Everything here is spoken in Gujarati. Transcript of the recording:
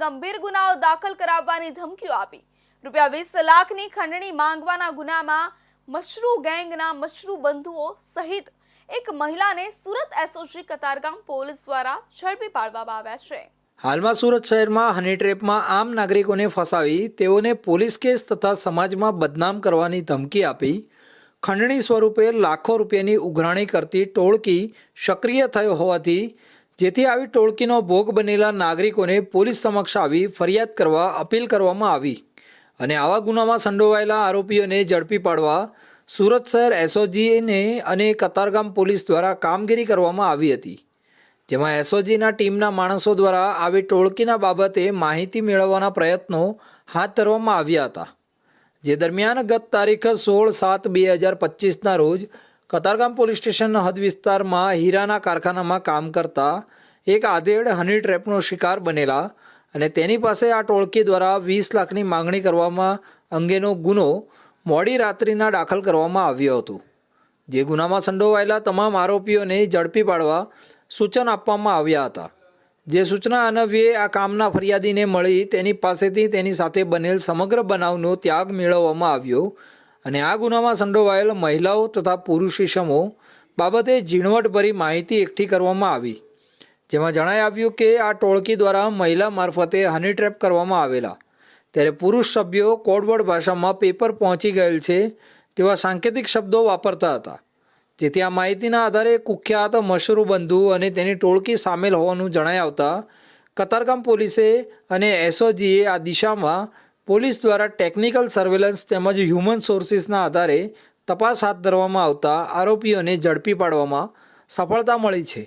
ગંભીર ગુનાઓ દાખલ કરાવવાની ધમકીઓ આપી. રૂપિયા વીસ લાખની ખંડણી માંગવાના ગુનામાં મશરૂ ગેંગના મશરૂ બંધુઓ સહિત એક મહિલાને સુરત એસઓજી કતારગામ પોલીસ દ્વારા ઝડપી પાડવામાં આવ્યા છે. હાલમાં સુરત શહેરમાં હની ટ્રેપમાં આમ નાગરિકોને ફસાવી તેઓને પોલીસ કેસ તથા સમાજમાં બદનામ કરવાની ધમકી આપી. ખંડણી સ્વરૂપે લાખો રૂપિયાની ઉઘરાણી કરતી ટોળકી સક્રિય થયો હોવાથી જેથી આવી ટોળકીનો ભોગ બનેલા નાગરિકોને પોલીસ સમક્ષ આવી ફરિયાદ કરવા અપીલ કરવામાં આવી અને આવા ગુનામાં સંડોવાયેલા આરોપીઓને ઝડપી પાડવા સુરત શહેર એસઓજીને અને કતારગામ પોલીસ દ્વારા કામગીરી કરવામાં આવી હતી. જેમાં એસઓજીના ટીમના માણસો દ્વારા આવી ટોળકીના બાબતે માહિતી મેળવવાના પ્રયત્નો હાથ ધરવામાં આવ્યા હતા. જે દરમિયાન ગત તારીખ સોળ સાત બે હજાર પચીસના રોજ કતારગામ પોલીસ સ્ટેશન હદ વિસ્તારમાં હીરાના કારખાનામાં કામ કરતા એક આધેડ હની ટ્રેપનો શિકાર બનેલા અને તેની પાસે આ ટોળકી દ્વારા વીસ લાખની માંગણી કરવામાં અંગેનો ગુનો મોડી રાત્રિના દાખલ કરવામાં આવ્યો હતો. જે ગુનામાં સંડોવાયેલા તમામ આરોપીઓને ઝડપી પાડવા સૂચન આપવામાં આવ્યા હતા. જે સૂચના અનવ્યે આ કામના ફરિયાદીને મળી તેની પાસેથી તેની સાથે બનેલ સમગ્ર બનાવનો ત્યાગ મેળવવામાં આવ્યો અને આ ગુનામાં સંડોવાયેલ મહિલાઓ તથા પુરુષ ઇસમો બાબતે ઝીણવટભરી માહિતી એકઠી કરવામાં આવી. જેમાં જણાઈ આવ્યું કે આ ટોળકી દ્વારા મહિલા મારફતે હની ટ્રેપ કરવામાં આવેલા. ત્યારે પુરુષ સભ્યો કોડવર્ડ ભાષામાં પેપર પહોંચી ગયેલ છે તેવા સાંકેતિક શબ્દો વાપરતા હતા. જેથી આ માહિતીના આધારે કુખ્યાત મશરૂ બંધુ અને તેની ટોળકી સામેલ હોવાનું જણાઈ આવતા કતારગામ પોલીસે અને એસઓજીએ આ દિશામાં પોલીસ દ્વારા ટેકનિકલ સર્વેલન્સ તેમજ હ્યુમન સોર્સિસના આધારે તપાસ હાથ ધરવામાં આવતા આરોપીઓને ઝડપી પાડવામાં સફળતા મળી છે.